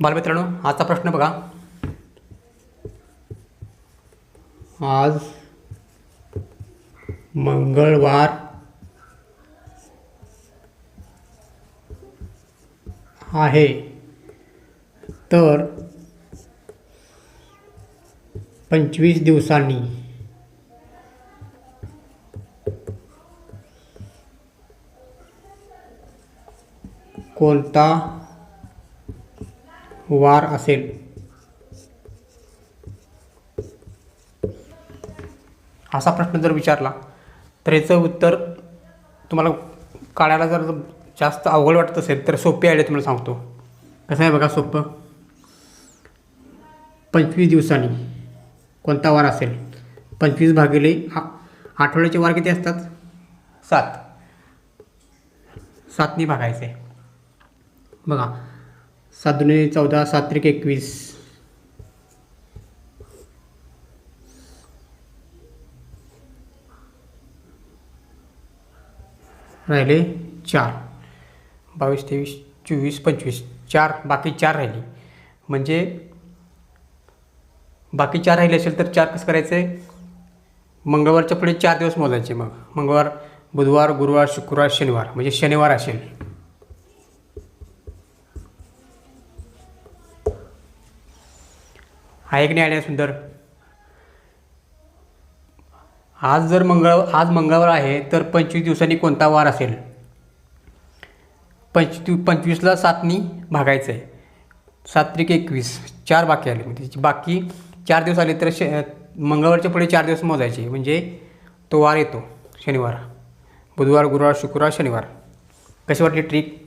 बालमित्रांनो आजचा प्रश्न बघा. आज मंगळवार. आहे. तर पंचवीस दिवसांनी. कोणता वार असेल. असा प्रश्न जर विचारला तर याचं उत्तर तुम्हाला काढायला जर जास्त अवघड वाटत असेल तर सोपी आयडिया तुम्हाला सांगतो. कसं आहे बघा सोपं? पंचवीस दिवसांनी कोणता वार असेल? पंचवीस भागिले आ आठवड्याचे वार किती असतात? सात. सातनी भागायचे. बघा सात दुने चौदा सात त्रिक एकवीस. राहिले चार. बावीस तेवीस चोवीस पंचवीस. चार बाकी चार राहिली. म्हणजे बाकी चार राहिले असेल तर चार कसं करायचं आहे मंगळवारच्या पुढे चार दिवस मोजायचे मग. मंगळवार बुधवार गुरुवार शुक्रवार शनिवार. म्हणजे शनिवार असेल. आहे की नाही आयडिया सुंदर. आज जर मंगळ आज मंगळवार आहे तर पंचवीस दिवसांनी कोणता वार असेल? पंचवी पंचवीसला सातनी भागायचं आहे. सात त्रिक एकवीस चार बाकी आले. म्हणजे त्याची बाकी चार दिवस आले तर श मंगळवारच्या पुढे चार दिवस मोजायचे. म्हणजे तो वार येतो शनिवार. बुधवार गुरुवार शुक्रवार शनिवार. कशी वाटली ट्रिक?